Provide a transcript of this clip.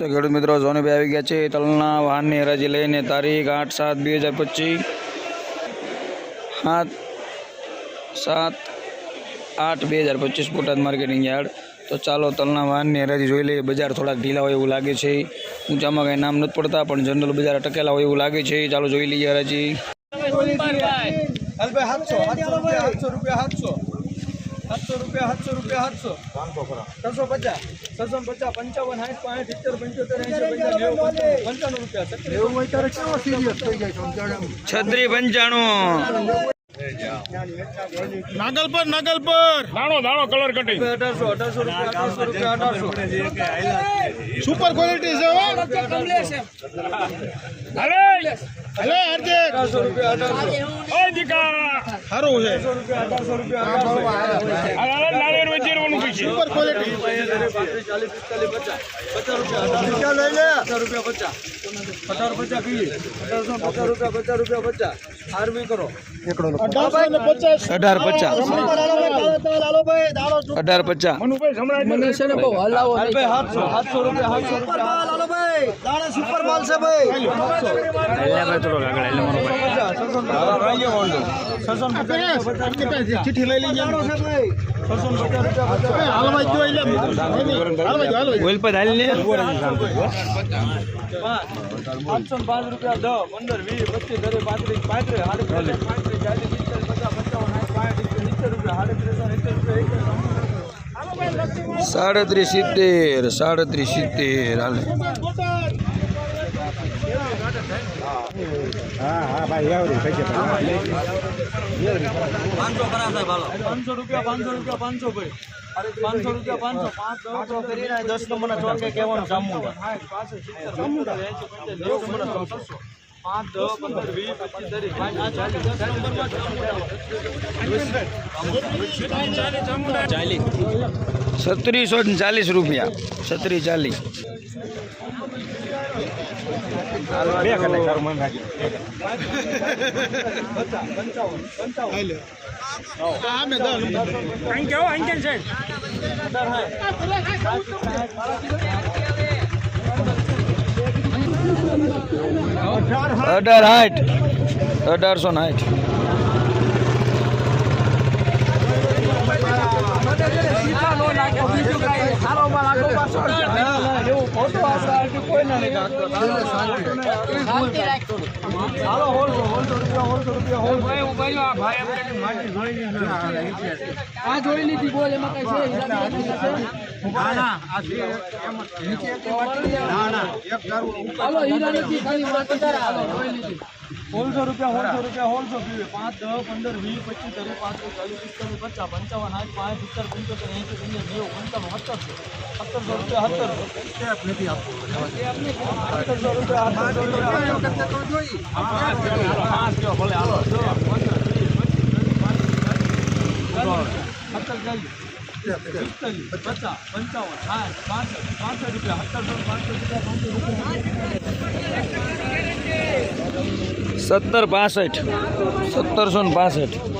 તો ખેડૂત મિત્રો બે આવી ગયા છે તલના વાહનની હરાજી લઈને તારીખ આઠ સાત બે હજાર પચીસ. સાત સાત, આઠ બે હજાર પચીસ બોટાદ માર્કેટિંગ યાર્ડ. તો ચાલો તલના વાહનની હરાજી જોઈ લઈએ. બજાર થોડાક ઢીલા હોય એવું લાગે છે. ઊંચામાં કંઈ નામ નથી પડતા, પણ જનરલ બજાર અટકેલા હોય એવું લાગે છે. ચાલો જોઈ લઈએ હરાજી. સાતસો રૂપિયા સાતસો રૂપિયા સાતસો. છસો પચાસ છસો પચાસ પંચાવન સાઠ પાંચ સિત્તેર પંચોતેર એંસી પંચાણું રૂપિયા એવું હોય ત્યારે કેવો સિરિયસ થઈ જાય છત્રી પંચાણું. નાગલ પર નાગલ પર. દાણો દાણો કલર કટિંગ અઢારસો અઢારસો રૂપિયા અઢારસો રૂપિયા અઢારસો. સુપર ક્વોલિટી છે અરે અરે રૂપિયા અઢારસો. દીકા! સારું છે અઢારસો રૂપિયા અઢારસો રૂપિયા અઢારસો અરે નાળિયેર વેચીરવાનું પૈસે સુપર ક્વોલિટી ચાલીસ પિસ્તાલીસ પચાસ. પચાસ રૂપિયા અઢાર લઈ લે. પચાસ રૂપિયા પચાસ. અઢાર પચાસ પીવી. અઢારસો પચાસ રૂપિયા પચાસ રૂપિયા પચાસ. આરબી કરો. અઢાર પચાસ. અઢાર પચાસ. સાતસો રૂપિયા ચિઠ્ઠી લઈ લઈ ને પાંચ રૂપિયા દસ પંદર વીસ પચીસ પાંત્રીસ પાંત્રીસ સાડત્રીસ પાંત્રીસ ચાલીસ પિસ્તાલીસ પચાસ પંચાવન સાઠ પાંચ સિત્તેર રૂપિયા સાડત્રીસો સિત્તેર રૂપિયા સાડત્રીસ સિત્તેર સાડત્રીસ સિત્તેર હાલે. પાંચસો રૂપિયા પાંચસો રૂપિયા પાંચસો ભાઈ. પાંચસો રૂપિયા પાંચસો. પાંચ દસ નંબર ચોર કઈ કહેવાનું સામું પાંચ દસ પંદર વીસ પચીસ ત્રીસ પાંચ ચાલીસ દસ નંબરમાં છત્રીસો ને ચાલીસ રૂપિયા. છત્રી ચાલીસ. રાખી પંચાવન પંચાવન આ મે દસ અહીં કેવો અહીં કેમ છે. અઢારસો ને સાઠ હાલો હોલસો હોલસો રૂપિયા હોલસો રૂપિયા હોલસો હોલસો રૂપિયા હોલસો રૂપિયા હોલસો પીવે. પાંચ દસ પંદર વીસ પચીસ ત્રીસ પાંત્રીસ ચાલીસ પિસ્તાલીસ પચાસ પંચાવન આઠ પાંચ સિત્તેર પંચોતેર એંસી પંદર નેવું પંચાવન સત્તરસો સત્તરસો રૂપિયા સત્તરસો. સત્તરસો રૂપિયા ભલે હાલો. સત્તર ચાલીસ પિસ્તાલીસ પચાસ પંચાવન સાઠ પાંસઠ પાંસઠ રૂપિયા સત્તરસો પાંચસો રૂપિયા પાંચસો રૂપિયા. સત્તર પાસઠ. સત્તરસો ને પાસઠ.